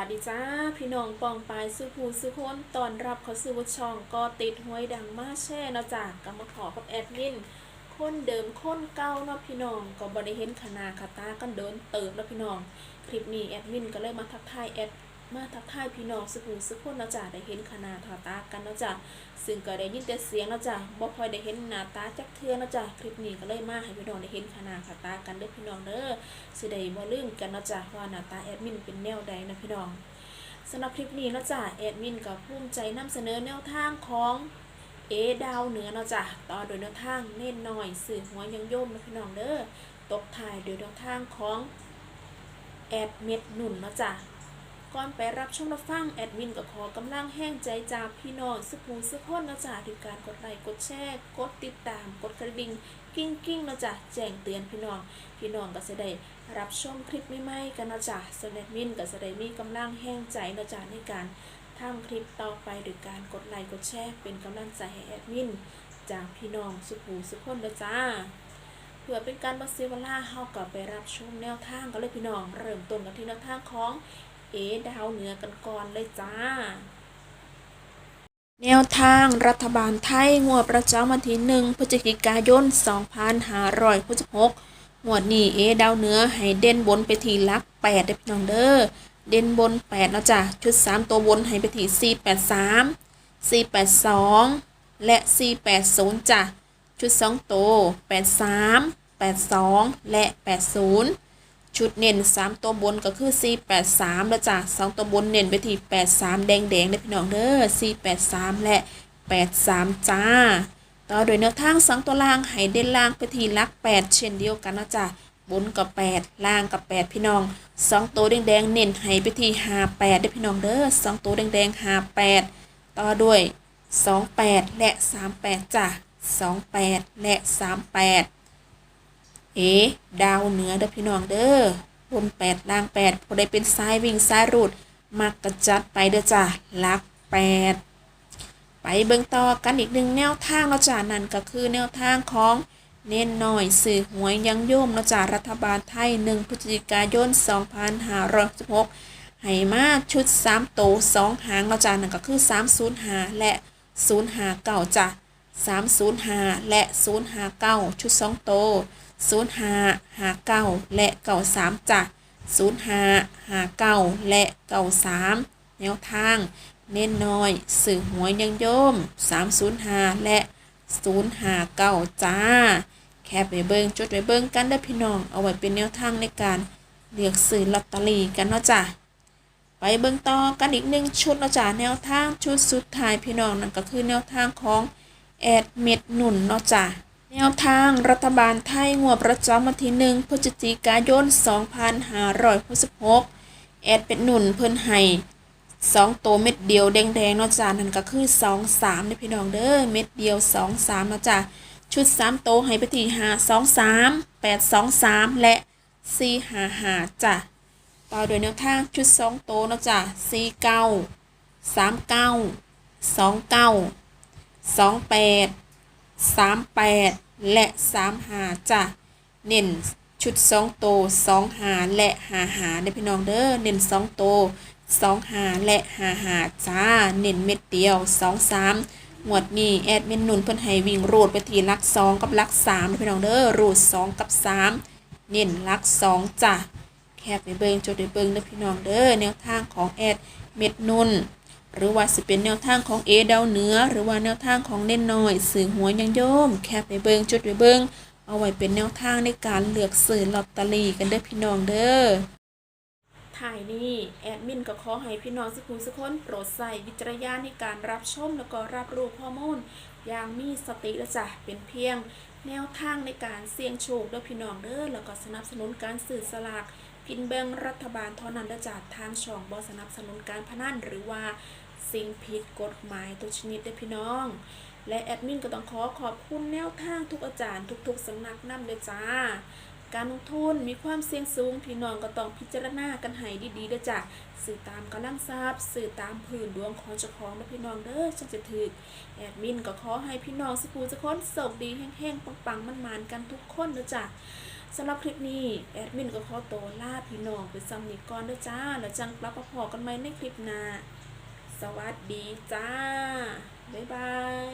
วัสดีจ้า พี่น้องปองปายสุภูสุคนตอนรับเขาสู่ช่องก็ติดห้วยดังมาแช่เนาะจ้ะก็มาขอกับแอดมินคนเดิมคนเก่าเนาะพี่น้องก็บ่ไดเห็นขนาคาตากันเดินเติบแล้วพี่น้อง คลิปนี้แอดมินก็เลยมาทักทายแอด มาทักทายพี่น้องสุภูสุคนนะจ้ะได้เห็นขนาดขาตากันนะจ้ะซึ่งก็ได้ยินแต่เสียงนะจ้ะบ่คอยได้เห็นหน้าตาจักเทื่อนะจ้ะคลิปนี้ก็เลยมาให้พี่น้องได้เห็นขนาดขาตากันเด้อพี่น้องเด้อสิได้บ่ลืมกันนะจ้ะว่าหน้าตาแอดมินเป็นแนวใดนะพี่น้องสำหรับคลิปนี้นะจ้ะแอดมินก็ภูมิใจนำเสนอแนวทางของเอดาวเหนือนะจ้ะต่อโดยแนวทางเน้นหน่อยสื่อหัวยังโยมนะพี่น้องเด้อตกถ่ายโดยแนวทางของแอดเม็ดหนุนนะจ้ะ ก่อนไปรับชมรับฟังแอดมินก็ขอกำลังแห้งใจจากพี่น้องสุภูสุขคนนะจ้ะด้วยการกดไลค์กดแชร์กดติดตามกดกระดิ่งกิ้งกิ้งนะจ้ะแจ้งเตือนพี่น้อง พี่น้องก็จะได้รับชมคลิปใหม่ๆกันนะจ๊ะสำหรับมินก็จะได้มีกำลังแห้งใจนะจ๊ะในการทำคลิปต่อไปโดยการกดไลค์กดแชร์เป็นกำลังใจให้แอดมินจากพี่น้องสุขูสุขคนนะจ้าเพื่อเป็นการบัเสียเวล่าเฮาก็ไปรับชมแนวทางกันเลยพี่น้อง เริ่มต้นกันที่แนวทางของ เอดาวเหนือกันก่อนเลยจ้า แนวทางรัฐบาลไทยงวดประจำวันที่หนึ่งพฤศจิกายน 2566งวดนี้เอดาวเหนือให้เด่นบนไปที่ลัก8เด้อพี่น้องเด้อเด่นบน8แล้วจ้ะชุด 3 ตัวบนให้ไปที่483 482 และ 480จ้ะชุด 2 ตัว 83 82 และ 80 ชุดเน้น3 ตัวบนก็คือ483แล้วจ้ะ2ตัวบนเน้นไปที่83 แดงๆเด้พี่น้องเด้อ483 และ 83 จ้า ต่อโดยแนวทาง 2 ตัวล่างให้เด่นล่างไปที่ลัก 8 เช่นเดียวกันนะจ๊ะบนกับ 8 ล่างกับ 8 พี่น้อง 2 ตัวแดงๆเน้นให้ไปที่58เด้พี่น้องเด้อ2ตัวแดงๆ58 ต่อด้วย 28 และ 38จ้ะ28 และ 38 เอ๋ดาวเหนือเด้อพี่น้องเด้อบนแปดล่างแปดพอได้เป็นซ้ายวิ่งซ้ายรูดมักกระจัดไปเด้อจ้ะลักแปดไปเบิ่งต่อกันอีกหนึ่งแนวทางเนาะจ้ะนั่นก็คือแนวทางของเน้นหน่อยสื่อหวยยังโยมเนาะจ้ะรัฐบาลไทย1พฤศจิกายน 2516ให้มาชุด 3 โต 2 หางเนาะจ้ะนั่นก็คือ 305 และ 059จ้ะ305 และ 059 ชุด 2 โต ว05 59และ93จ้ะ05 59และ93แนวทาง เน้นน้อยสื่อหวยยังโยม305และ059จ้า แค่ไปเบิ่งจดไปเบิงกันเด้อพี่น้อง เอาไว้เป็นแนวทางในการเลือกซื้อลอตเตอรี่กันเนาะจ้ะไปเบิงต่อกันอีกหนึ่งชุดเนาะจ้ะแนวทางชุดสุดท้ายพี่น้องนั่นก็คือแนวทางของแอดเม็ดหนุนเนาะจ้ะ แนวทางรัฐบาลไทยงวดประจำวันที่หนึ่งพฤศจิกายน 2566 แอดเป็นหนุนเพิ่นให้สองโตวเม็ดเดียวแดงๆเนาะจ้ะนั่นก็คือ2 3เด้พี่น้องเด้อเม็ดเดียว2 3เนาะจ้ะชุด3โตวให้ไปที่5 2 3 8 2 3และ4 5 5จ้ะต่อโดยแนวทางชุด2โตวเนาะจ้ะ4 9 3 9 2 9 2 8สามแปด และสามหาจ้ะเน้นชุดสองโตสองหาและหาหาเด้อพี่น้องเด้อเน้นสองโตสองหาและหาหาจ้าเน้นเม็ดเดียวสองสามหมวดนี้แอดเมนนุนเพิ่นให้วิ่งรูดไปทีลักสองกับลักสามเด้อพี่น้องเด้อรูดสองกับสามเน้นลักสองจ้ะแคบไปเบิ่งจดไปเบิ่งเด้อพี่น้องเด้อแนวทางของแอดเม็ดนุน หรือว่าสิเป็นแนวทางของเอดาวเหนือ หรือว่าแนวทางของเน่นน้อย สื่อหัวยังโยม แคบไปเบิงจุดไปเบิงเอาไว้เป็นแนวทางในการเลือกซื้อลอตเตอรี่กันเด้อพี่น้องเด้อถ่ายนี้แอดมินก็ขอให้พี่น้องสุขุมสุขคนโปรดใส่วิจารณญาณในการรับชมแล้วก็รับรู้ข้อมูล อย่างมีสติละจ้ะเป็นเพียง แนวทางในการเสี่ยงโชคเด้อพี่น้องเด้อแล้วก็สนับสนุนการสื่อสลากกินแบ่งรัฐบาลเท่านั้นเด้อจ้ะทางช่องบ่สนับสนุนการพนันหรือว่า สิ่งผิดกฎหมายทุกชนิดเด้พี่น้อง และแอดมินก็ต้องขอขอบคุณแนวทางทุกอาจารย์ทุกๆสำนักนั่นเลยจ้า การลงทุนมีความเสี่ยงสูงพี่น้องก็ต้องพิจารณากันให้ดีๆด้วยจ้ะสื่อตามกำลังทราบสื่อตามผืนดวงของเจ้าของแะพี่น้องเด้อจังจะถือแอดมินก็ขอให้พี่น้องสกูจะค้นโชกดีแห้งๆปังๆมันๆกันทุกคนนะจ้ะสำหรับคลิปนี้ แอดมินก็ขอตัวลาพี่น้องไปสำนี้ก่อนด้วยจ้า แล้วจังกลับมาพอกันไหมในคลิปหน้า สวัสดีจ้า บ๊ายบาย